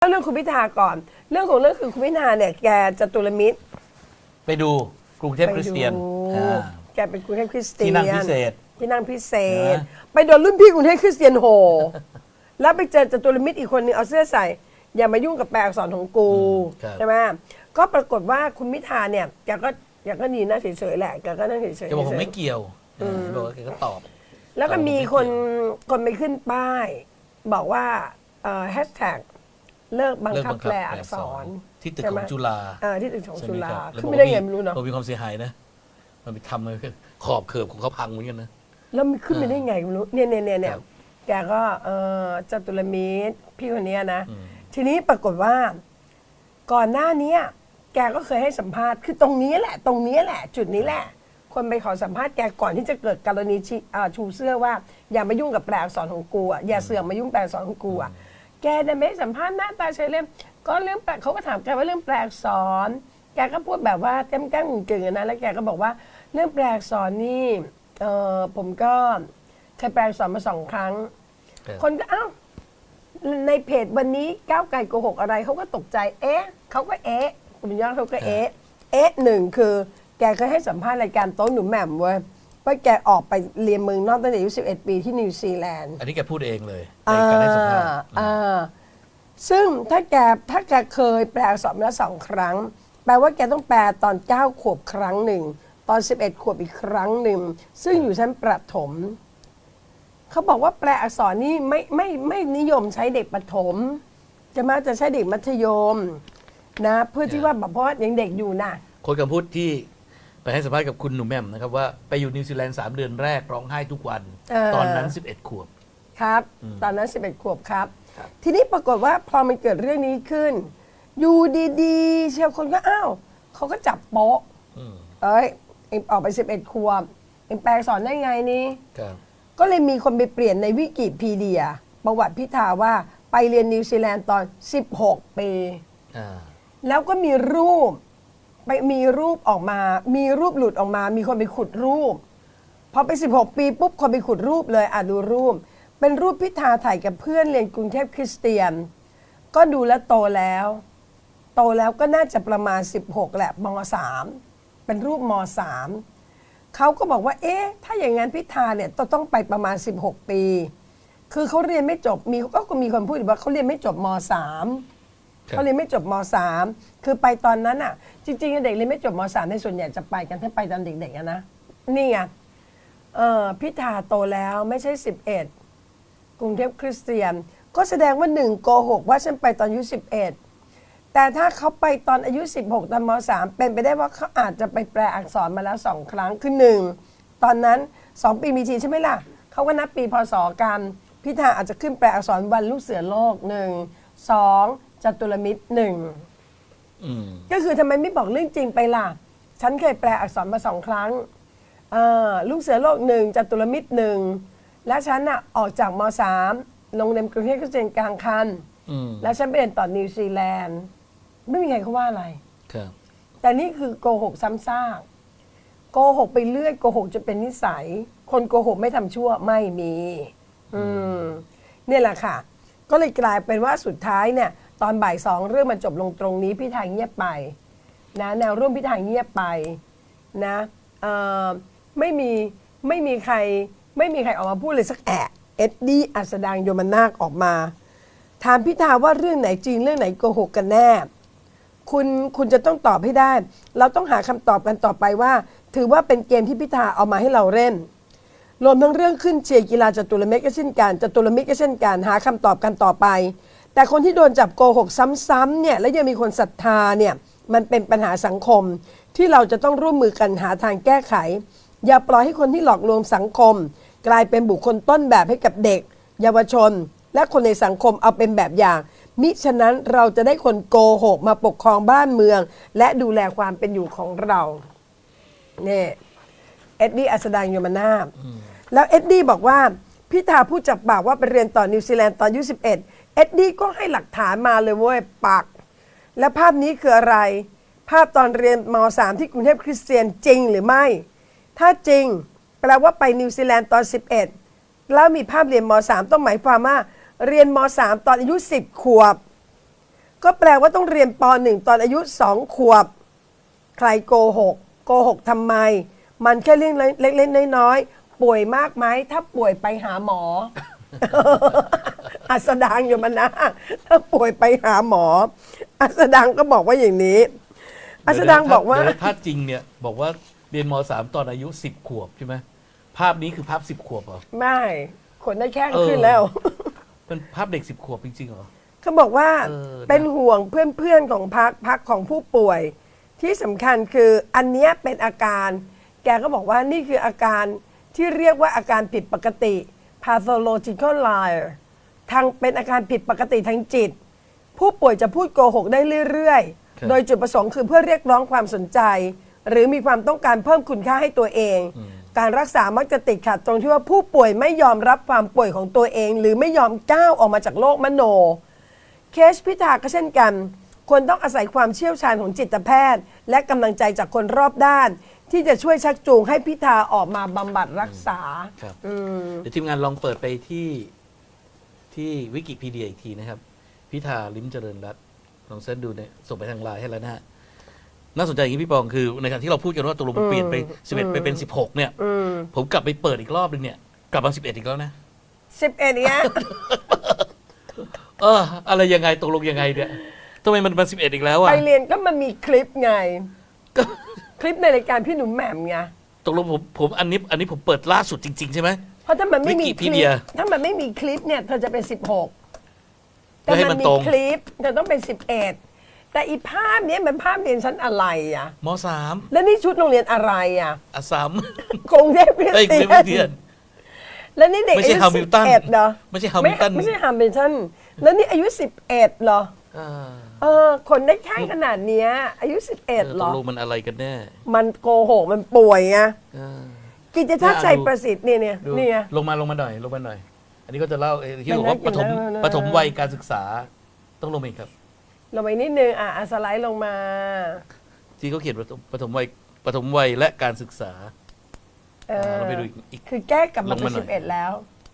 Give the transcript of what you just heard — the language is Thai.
เล่าเรื่องคุณพิธาก่อน เรื่องของเรื่องคือคุณพิธาเนี่ยแกจตุรมิตรไปดูกรุงเทพคริสเตียนไปดูอ่า แกเป็นกรุงเทพคริสเตียนที่นั่งพิเศษที่นั่งพิเศษ นะ ไปโดนรุ่นพี่กรุงเทพคริสเตียนโห แล้วไปเจอจตุรมิตรอีกคนนึงเอาเสื้อใส่ อย่ามายุ่งกับแปลอักษรของกูครับ ใช่ไหมก็ปรากฏว่าคุณพิธาเนี่ยแกก็แกก็ดีนะเฉยๆแหละแกก็นั่งเฉยๆแกบอกผมเฉยๆไม่เกี่ยวบอกว่าแกก็ตอบ แล้วก็เออมีไม่คนเกี่ยวคนไปขึ้นป้าย บอกว่าแฮชแท็ก เลิกบังเลิกคับบังคับแปลแปลอัอักกษษรรที่ตึกใช่ขไหมองจุฬาเออที่ตึกของใช่จุไหมฬาครับแล้วขึ้นบอกไม่ได้ว่าไงไม่รู้เนาะบอกมีความเสียหายนะ มันไปทำเลยขอบเขิบของเขาพังเหมือนกันนะแล้วมันขึ้นไปได้ไงไม่รู้เนี่ยเนี่ยเนี่ยเนี่ยครับแกก็เออจตุรมิตรพี่คนเนี้ยนะอืมทีนี้ปรากฏว่า ก่อนหน้าเนี้ยแกก็เคยให้สัมภาษณ์คือตรงนี้แหละ ตรงนี้แหละ จุดนี้แหละ คนไปขอสัมภาษณ์แกก่อนที่จะเกิดกรณีชิอ่าชูเสื้อว่า อย่ามายุ่งกับแปลอักษรของกูอะอย่าเสือกมายุ่งแปลอักษรของกูอะ แกได้ไม่ให้สัมภาษณ์หน้าตาเฉยเลยก็เรื่องแปลเขาก็ถามแกว่าเรื่องแปลอักษรแกก็พูดแบบว่าแก้มแก้มกึ่งๆอะนะแล้วแกก็บอกว่าเรื่องแปลอักษรนี่เออผมก็เคยแปลอักษรมาสองครั้ง ครับ คนก็เอ้าในเพจวันนี้ก้าวไกลโกหกอะไรเขาก็ตกใจ เอ๊ะเขาก็เอ๊ะคุณยอดเขาก็เอ๊ะเอ๊ะหนึ่งคือ แกเคยให้สัมภาษณ์รายการโต๊ะหนุ่มแหม่มเว้ย ว่าแกออกไปเรียนเมืองนอกตั้งแต่อายุ11 ปีที่นิวซีแลนด์อันนี้แกพูดเองเลยในการให้สัมภาษณ์อ่าซึ่งถ้าแกถ้าแกเคยแปลอักษรมาแล้วสองครั้ง แปลว่าแกต้องแปลตอน 9 ขวบครั้งหนึ่ง ตอน 11 ขวบอีกครั้งหนึ่ง ซึ่งอยู่ชั้นประถม เขาบอกว่าแปลอักษรนี่ไม่ไม่ไม่นิยมใช้เด็กประถม จะมาจะใช้เด็กมัธยม นะ เพื่อที่ว่าแบบเพราะว่ายังเด็กอยู่นะ คนคำพูดที่ ไปให้สัมภาษณ์กับคุณหนุ่มแหม่มนะครับว่าไปอยู่นิวซีแลนด์สามเดือนแรกร้องไห้ทุกวัน เออ ตอนนั้น 11 ขวบ ครับตอนนั้น 11 ขวบครับ ครับ ทีนี้ปรากฏว่าพอมันเกิดเรื่องนี้ขึ้น อยู่ดีๆ เชียวคนก็อ้าวเขาก็จับโป๊ะ อืมเอ้ยเอ็งออกไป 11 ขวบ เอ็งแปลสอนได้ไงนี่ ครับ ก็เลยมีคนไปเปลี่ยนในวิกิพีเดีย ประวัติพิธาว่าไปเรียนนิวซีแลนด์ตอน 16 ปี อ่า แล้วก็มีรูป ไปมีรูปออกมา มีรูปหลุดออกมา มีคนไปขุดรูป พอไป 16 ปีปุ๊บคนไปขุดรูปเลยอะดูรูป เป็นรูปพิธาถ่ายกับเพื่อนเรียนกรุงเทพคริสเตียน ก็ดูแลโตแล้ว โตแล้วก็น่าจะประมาณ 16 แหละม .3 เป็นรูปม .3 เขาก็บอกว่า เอ๊ะ ถ้าอย่างนั้นพิธาเนี่ยต้องต้องไปประมาณ 16 ปี คือเขาเรียนไม่จบ มีก็มีคนพูดว่าเขาเรียนไม่จบม .3 เขาเรียนไม่จบม .3 คือไปตอนนั้นอะ จริงๆเด็กเรียนไม่จบม .3 ในส่วนใหญ่จะไปกันถ้าไปตอนเด็กๆอะนะนี่ไงเออพิธาโตแล้วไม่ใช่ 11 กรุงเทพคริสเตียน ก็แสดงว่าหนึ่งโกหกว่าฉันไปตอนอายุ11 แต่ถ้าเขาไปตอนอายุ 16 ตอนม .3 เป็นไปได้ว่าเขาอาจจะไปแปลอักษรมาแล้วสองครั้งคือหนึ่งตอนนั้น2ปีมีทีใช่ไหมล่ะเขาก็นับปีพศกันพิธาอาจจะขึ้นแปลอักษรวันลูกเสือโลกหนึ่งสอง จตุรมิตรหนึ่งอืมก็คือทำไมไม่บอกเรื่องจริงไปล่ะ ฉันเคยแปลอักษรมาสองครั้งเอ่อลูกเสือโลกหนึ่งจตุรมิตรหนึ่งและฉันน่ะออกจากมสามโรงเรียนกรุงเทพคริสเตียนกลางคันอืมแล้วฉันไปเรียนต่อนิวซีแลนด์ไม่มีใครเขาว่าอะไรครับแต่นี่คือโกหกซ้ำซากโกหกไปเรื่อยโกหกจะเป็นนิสัย คนโกหกไม่ทำชั่วไม่มี อืม เนี่ยแหละค่ะ ก็เลยกลายเป็นว่าสุดท้ายเนี่ย ตอนบ่ายสองเรื่องมันจบลงตรงนี้พี่ทางเงียบไปนะแนวร่วมพิธาเงียบไปนะไม่มีไม่มีใครไม่มีใครออกมาพูดเลยสักแอะเอ็ดดี้อัสดางโยมนาคออกมา ถามพิธาว่าเรื่องไหนจริงเรื่องไหนโกหกกันแน่ คุณคุณจะต้องตอบให้ได้ เราต้องหาคำตอบกันต่อไปว่า ถือว่าเป็นเกมที่พิธาเอามาให้เราเล่นรวมทั้งเรื่องขึ้นเชียร์กีฬาจตุรมิตรก็เช่นกันจตุรมิตรก็เช่นกันหาคำตอบกันต่อไป แต่คนที่โดนจับโกหกซ้ำๆเนี่ยและยังมีคนศรัทธาเนี่ยมันเป็นปัญหาสังคมที่เราจะต้องร่วมมือกันหาทางแก้ไข อย่าปล่อยให้คนที่หลอกลวงสังคม กลายเป็นบุคคลต้นแบบให้กับเด็ก เยาวชน และคนในสังคมเอาเป็นแบบอย่าง มิฉะนั้นเราจะได้คนโกหกมาปกครองบ้านเมือง และดูแลความเป็นอยู่ของเราเนี่ยเอ็ดดี้อัสดางโยมานาบแล้วเอ็ดดี้บอกว่าพิธาพูดจากปากว่าไปเรียนต่อนิวซีแลนด์ตอนอายุ11 เอ็ดดี้ก็ให้หลักฐานมาเลยเว้ยปัก และภาพนี้คืออะไร ภาพตอนเรียนม .3 ที่กรุงเทพคริสเตียนจริงหรือไม่ ถ้าจริง แปลว่าไปนิวซีแลนด์ตอน 11 แล้วมีภาพเรียนม .3 ต้องหมายความว่า เรียนม .3 ตอนอายุ 10 ขวบ ก็แปลว่าต้องเรียนปหนึ่งตอนอายุสองขวบ ใครโกหกโกหกทำไม มันแค่เรื่องเล็กๆน้อยๆป่วยมากไหมถ้าป่วยไปหาหมอ อัสดางอยู่มันนะถ้าป่วยไปหาหมอ อัสดางก็บอกว่าอย่างนี้ อัสดางบอกว่าเดี๋ยนะถ้าจริงเนี่ยบอกว่าเรียนมสามตอนอายุสิบขวบใช่ไหมภาพนี้คือภาพสิบขวบเหรอ ไม่ขนได้แข้งเออ ขึ้นแล้ว เป็นภาพเด็กสิบขวบจริงๆเหรอ เขาบอกว่าเออนะ เป็นห่วงเพื่อนๆของพักพักของผู้ป่วย ที่สำคัญคืออันเนี้ยเป็นอาการ แกก็บอกว่านี่คืออาการที่เรียกว่าอาการผิดปกติ pathological liar ทางเป็นอาการผิดปกติทางจิต ผู้ป่วยจะพูดโกหกได้เรื่อยครับ ๆ โดยจุดประสงค์คือเพื่อเรียกร้องความสนใจ หรือมีความต้องการเพิ่มคุณค่าให้ตัวเอง การรักษามักจะติดขัดตรงที่ว่าผู้ป่วยไม่ยอมรับความป่วยของตัวเอง หรือไม่ยอมก้าวออกมาจากโลกมโน เคสพิธาก็เช่นกัน ควรต้องอาศัยความเชี่ยวชาญของจิตแพทย์ และกำลังใจจากคนรอบด้าน ที่จะช่วยชักจูงให้พิธาออกมาบำบัดรักษาครับ อืม เดี๋ยวทีมงานลองเปิดไปที่ ที่วิกิพีเดียอีกทีนะครับ พิธาลิมเจริญรัตน์ลองเสิร์ชดูเนี่ยส่งไปทางไลน์ให้แล้วนะฮะน่าสนใจอย่างนี้พี่ปองคือในขณะที่เราพูดกันว่าตกลงมันเปลี่ยนไปสิบเอ็ดไปเป็นสิบหกเนี่ย อืมผมกลับไปเปิดอีกรอบหนึงเนี่ย กลับมาสิบเอ็ดอีกแล้วนะ สิบเอ็ดเนี้ย เออ อะไรยังไงตกลงยังไงเนี่ยทำไมมันมาสิบเอ็ดอีกแล้วไปอะเรียนก็มันมีคลิปไงคลิปในรายการพี่หนุ่มแหม่มไง ตกลงผมผมอันนี้อันนี้ผมเปิดล่าสุดจริง ๆ ใช่ไหมเพ ราะถ้ามันไม่มีคลิป Wikipedia ถ้ามันไม่มีคลิปเนี่ยเธอจะเป็นสิบหกเพื่แต่อให้มัมันนมีตรง คลิปเธอต้องเป็นสิบเอ็ดแต่อีภาพเนี้ยมันภาพเรียนชั้นอะไรอะ มสามแล้วนี่ชุดโรงเรียนอะไรอะอาสามกรุงเทพคริสเอ้ยเตีไม่ไม่เทียยน น แล้วนี่เด็กไม่อาใช่ยุฮามิสิลบตันเอ็ดเหรอไม่ใช่ฮามิลตันไม่ใช่ฮามิลตันแล้วนี่อายุสิบเอ็ดเหรออ่าเออคนได้แค่ขนาดเนี้ยอายุสิบเอ็ดเออเหรตอกลงมันอะไรกันแน่มันโกหกมันป่วยไง อ่า กิจทัศน์เนี่ยชัยดูประสิทธิ์เนี่ยเนี่ยดูเนี่ยลงมาลงมาหน่อยลงมาหน่อย อันนี้ก็จะเล่าเอ่อที่บอกว่าไม่ปน่าฐมกินแล้วนะ ปฐมวัยการศึกษาต้องลงมาอีกครับ ลงไปนิดนึงอะอะสไลด์ลงมา ที่เขาเขียนปฐมปฐมวัยปฐมวัยและการศึกษาเออเราไปดูอีกอีก คือแก้กลับมาลงเป็มานหน่สิอยบเอ็ดแล้ว